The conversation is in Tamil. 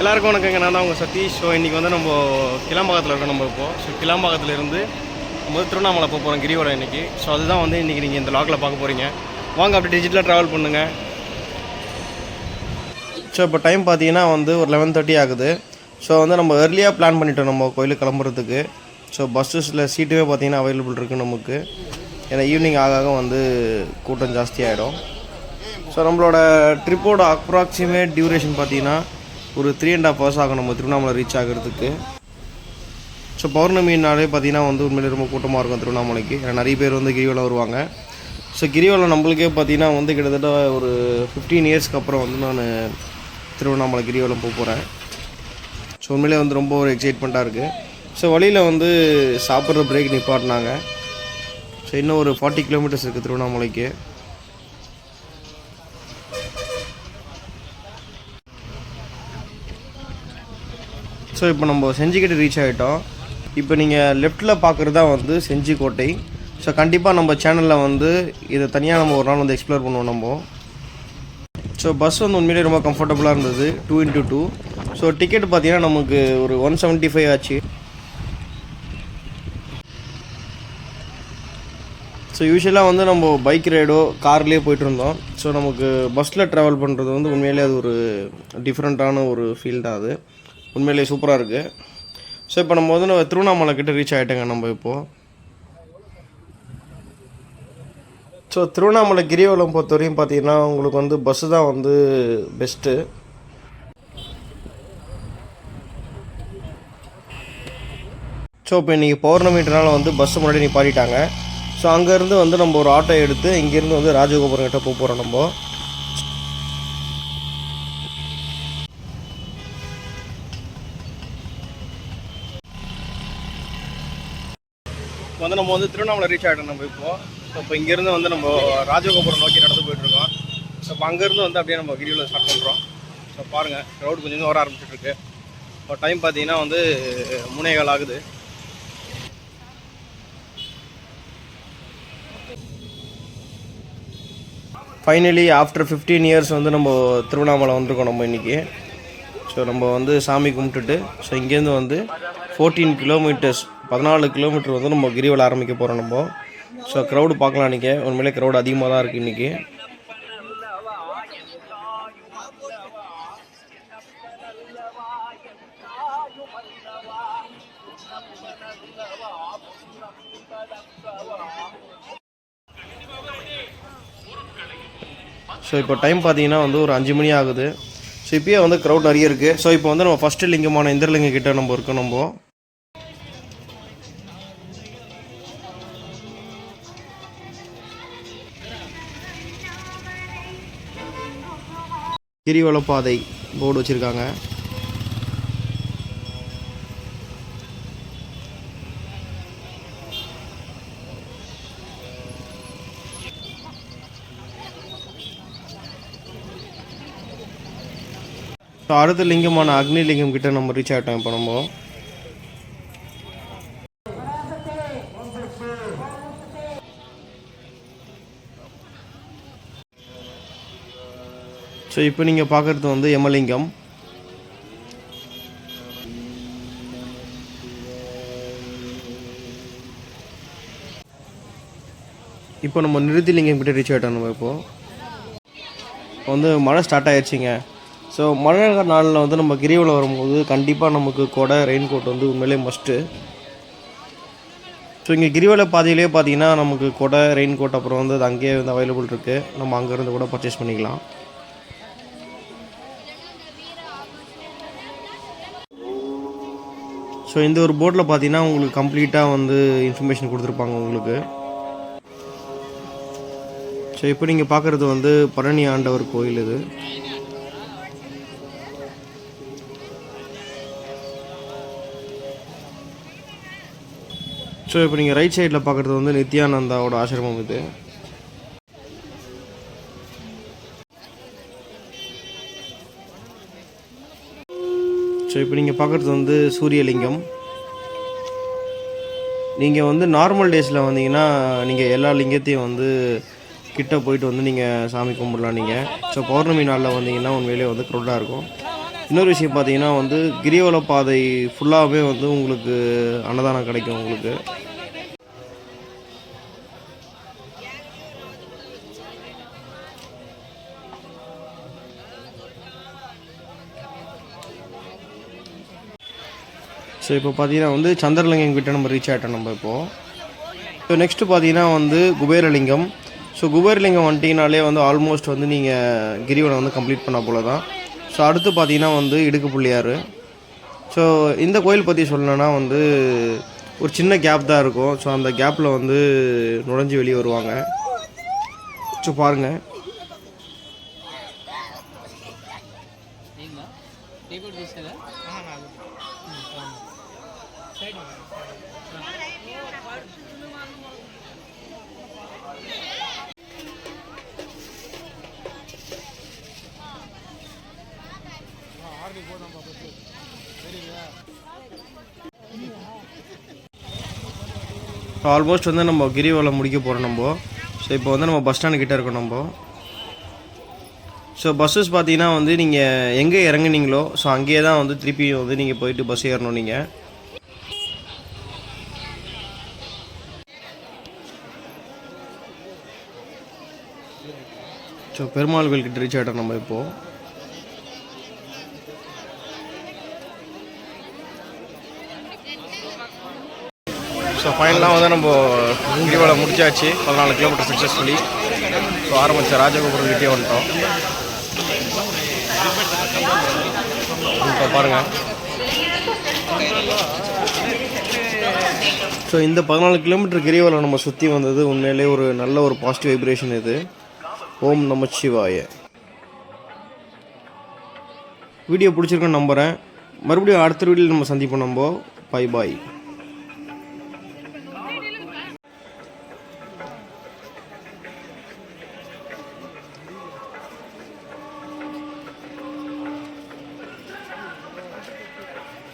எல்லாருக்கும் வணக்கங்க. நான் தான் உங்கள் சதீஷ். ஸோ இன்றைக்கி வந்து நம்ம கிளாம்பாக்கத்தில் இருக்கோம் நம்ம இப்போ. ஸோ கிளாம்பாக்கத்தில் இருந்து திருவண்ணாமலை போக போகிறோம் கிரிவலம் இன்றைக்கி ஸோ அதுதான் வந்து இன்றைக்கி நீங்கள் இந்த லாகில் பார்க்க போகிறீங்க வாங்க அப்படி டிஜிட்டலாக ட்ராவல் பண்ணுங்கள் ஸோ இப்போ டைம் பார்த்தீங்கன்னா வந்து ஒரு லெவன் தேர்ட்டி ஆகுது. ஸோ வந்து நம்ம ஏர்லியாக பிளான் பண்ணிட்டோம் நம்ம கோயிலுக்கு கிளம்புறதுக்கு. ஸோ பஸ்ஸஸில் சீட்டுமே பார்த்தீங்கன்னா அவைலபிள் இருக்குது நமக்கு. ஏன்னா ஈவினிங் ஆக ஆக வந்து கூட்டம் ஜாஸ்தியாகிடும் ஸோ நம்மளோட ட்ரிப்போட அப்ராக்சிமேட் டியூரேஷன் பார்த்தீங்கன்னா ஒரு த்ரீ அண்ட் ஆஃப் ஹவர்ஸ் ஆகும் நம்ம திருவண்ணாமலை ரீச் ஆகிறதுக்கு. ஸோ பௌர்ணமினாலே பார்த்தீங்கன்னா வந்து உண்மையிலே ரொம்ப கூட்டமாக இருக்கும் திருவண்ணாமலைக்கு. ஏன்னா நிறைய பேர் வந்து கிரிவலம் வருவாங்க. ஸோ கிரிவலம் நம்மளுக்கே பார்த்தீங்கன்னா வந்து கிட்டத்தட்ட ஒரு ஃபிஃப்டீன் இயர்ஸ்க்கு அப்புறம் வந்து நான் திருவண்ணாமலை கிரிவலம் போக போகிறேன் ஸோ உண்மையிலே வந்து ரொம்ப ஒரு எக்ஸைட்மெண்ட்டாக இருக்குது ஸோ வழியில் வந்து சாப்பிட்ற பிரேக் நிப்பாட்டினாங்க. ஸோ இன்னும் ஒரு ஃபார்ட்டி கிலோமீட்டர்ஸ் இருக்குது திருவண்ணாமலைக்கு. ஸோ இப்போ நம்ம செஞ்சிக்கிட்டு ரீச் ஆகிட்டோம் இப்போ நீங்கள் லெஃப்ட்டில் பார்க்குறது தான் வந்து செஞ்சி கோட்டை ஸோ கண்டிப்பாக நம்ம சேனலில் வந்து இதை தனியாக நம்ம ஒரு நாள் வந்து எக்ஸ்ப்ளோர் பண்ணுவோம் நம்ம. ஸோ பஸ் வந்து உண்மையிலேயே ரொம்ப கம்ஃபர்டபுளாக இருந்தது. Two into two so ticket பார்த்தீங்கன்னா நமக்கு ஒரு ஒன் செவன்ட்டி ஃபைவ் ஆச்சு. ஸோ யூஸ்வலாக வந்து நம்ம பைக் ரைடோ கார்லேயே போயிட்டு இருந்தோம். ஸோ நமக்கு பஸ்ஸில் ட்ராவல் பண்ணுறது வந்து உண்மையிலேயே அது ஒரு டிஃப்ரெண்ட்டான ஒரு ஃபீல் தான் அது. உண்மையிலேயே சூப்பராக இருக்குது ஸோ இப்போ நம்ம வந்து நம்ம திருவண்ணாமலை கிட்ட ரீச் ஆகிட்டோங்க நம்ம இப்போது ஸோ திருவண்ணாமலை கிரிவலம் பொறுத்தவரையும் பார்த்தீங்கன்னா உங்களுக்கு வந்து பஸ்ஸு தான் வந்து பெஸ்ட்டு ஸோ இப்போ இன்றைக்கி பௌர்ணமின்றனால வந்து பஸ்ஸு முன்னாடி நிப்பாட்டிட்டாங்க. ஸோ அங்கேருந்து வந்து நம்ம ஒரு ஆட்டோ எடுத்து இங்கேருந்து வந்து ராஜகோபுரம் கிட்டே போக போகிறோம் நம்ம. இப்போ வந்து நம்ம வந்து திருவண்ணாமலை ரீச் ஆகிட்டோம் நம்ம இப்போ. ஸோ இப்போ இங்கேருந்து வந்து நம்ம ராஜகோபுரம் நோக்கி நடந்து போயிட்டுருக்கோம். ஸோ இப்போ அங்கேருந்து வந்து அப்படியே நம்ம கிரிவலம் ஸ்டார்ட் பண்ணுறோம் ஸோ பாருங்கள் க்ரௌட் கொஞ்சம் வர ஆரம்பிச்சிட்ருக்கு. இப்போ டைம் பார்த்தீங்கன்னா வந்து மூணே கால் ஆகுது. ஃபைனலி ஆஃப்டர் ஃபிஃப்டீன் இயர்ஸ் வந்து நம்ம திருவண்ணாமலை வந்திருக்கோம் நம்ம இன்றைக்கி ஸோ நம்ம வந்து சாமி கும்பிட்டுட்டு ஸோ இங்கேருந்து வந்து ஃபோர்டீன் கிலோமீட்டர்ஸ் பதினாலு கிலோமீட்டர் வந்து நம்ம கிரிவலம் ஆரம்பிக்க போகிறோம் நம்ம. ஸோ க்ரௌடு பார்க்கலாம் இன்றைக்கி உண்மையிலே க்ரௌடு அதிகமாக தான் இருக்குது இன்றைக்கி ஸோ இப்போ டைம் பார்த்தீங்கன்னா வந்து ஒரு அஞ்சு மணி ஆகுது. ஸோ இப்போயே வந்து க்ரௌட் நிறைய இருக்குது ஸோ இப்போ வந்து நம்ம ஃபஸ்ட்டு லிங்கமான இந்திரலிங்க கிட்ட நம்ம இருக்கோம் நம்ம. கிரிவலப்பாதை போர்டு வச்சுருக்காங்க. ஸோ அடுத்த லிங்கமான அக்னி லிங்கம் கிட்ட நம்ம ரீச் ஆகிட்டோம். இப்போ நம்ம ஸோ இப்போ நீங்கள் பார்க்குறது வந்து எமலிங்கம் இப்போ நம்ம நிறுத்திலிங்கம் கிட்ட ரீச் ஆகிட்டோம் நம்ம இப்போது வந்து மழை ஸ்டார்ட் ஆயிடுச்சிங்க. ஸோ மழை நாளில் வந்து நம்ம கிரிவலம் வரும்போது கண்டிப்பாக நமக்கு கொடை ரெயின் கோட் வந்து உண்மையிலே மஸ்ட்டு ஸோ இங்கே கிரிவல பாதையிலே பார்த்தீங்கன்னா நமக்கு கொடை ரெயின் கோட் அப்புறம் வந்து அது அங்கேயே வந்து அவைலபிள் இருக்குது நம்ம அங்கேருந்து கூட பர்ச்சேஸ் பண்ணிக்கலாம். ஸோ இந்த ஒரு போர்டில் பார்த்தீங்கன்னா உங்களுக்கு கம்ப்ளீட்டாக வந்து இன்ஃபர்மேஷன் கொடுத்துருப்பாங்க உங்களுக்கு. ஸோ இப்போ நீங்கள் பார்க்குறது வந்து பழனி ஆண்டவர் கோயில் இது. ஸோ இப்போ நீங்கள் ரைட் சைடில் பார்க்குறது வந்து நித்யானந்தாவோட ஆசிரமம் இது. ஸோ இப்போ நீங்கள் பார்க்குறது வந்து சூரியலிங்கம். நீங்கள் வந்து நார்மல் டேஸில் வந்தீங்கன்னா நீங்கள் எல்லா லிங்கத்தையும் வந்து கிட்ட போயிட்டு வந்து நீங்கள் சாமி கும்பிடலாம் நீங்கள் ஸோ பௌர்ணமி நாளில் வந்தீங்கன்னா உண்மையிலே வந்து க்ரௌடாக இருக்கும். இன்னொரு விஷயம் பார்த்தீங்கன்னா வந்து கிரிவல பாதை ஃபுல்லாகவே வந்து உங்களுக்கு அன்னதானம் கிடைக்கும் உங்களுக்கு. ஸோ இப்போ பார்த்தீங்கன்னா வந்து சந்திரலிங்கம் கிட்டே நம்ம ரீச் ஆகிட்டோம் நம்ம இப்போது ஸோ நெக்ஸ்ட்டு பார்த்தீங்கன்னா வந்து குபேரலிங்கம். ஸோ குபேரலிங்கம் வந்துட்டிங்கனாலே வந்து ஆல்மோஸ்ட் வந்து நீங்கள் கிரிவலம் வந்து கம்ப்ளீட் பண்ண போல தான் ஸோ அடுத்து பார்த்தீங்கன்னா வந்து இடுக்கு புள்ளியார் ஸோ இந்த கோயில் பற்றி சொல்லணும்னா வந்து ஒரு சின்ன கேப் தான் இருக்கும். ஸோ அந்த கேப்பில் வந்து நுழைஞ்சு வெளியே வருவாங்க. ஸோ பாருங்கள் ஆல்மோஸ்ட் வந்து நம்ம கிரிவலம் முடிக்க போகிறோம் நம்ம. ஸோ இப்போ வந்து நம்ம பஸ் ஸ்டாண்டு கிட்ட இருக்கோம் நம்ம. ஸோ பஸ்ஸஸ் பார்த்தீங்கன்னா வந்து நீங்கள் எங்கே இறங்குனீங்களோ ஸோ அங்கேயே தான் வந்து திருப்பி வந்து நீங்கள் போயிட்டு பஸ் ஏறணும் நீங்கள் ஸோ பெருமாள் கோயில்கிட்ட ரீச் ஆகிட்டோம் நம்ம இப்போது ஸோ ஃபைனலாக வந்து நம்ம கிரிவலம் முடிச்சாச்சு. பதினாலு கிலோமீட்டர் சக்ஸஸ்ஃபுல்லி ஸோ ஆரம்பித்த ராஜகோபுரம் கிட்டே வந்துட்டோம். இப்போ பாருங்கள் ஸோ இந்த பதினாலு கிலோமீட்டர் கிரிவலம் நம்ம சுற்றி வந்தது உண்மையிலே ஒரு நல்ல ஒரு பாசிட்டிவ் வைப்ரேஷன் இது. ஓம் நமச்சிவாய வீடியோ பிடிச்சிருக்கேன்னு நம்புகிறேன் மறுபடியும் அடுத்த வீடியோவில் நம்ம சந்திப்போம் நம்ம. Bye bye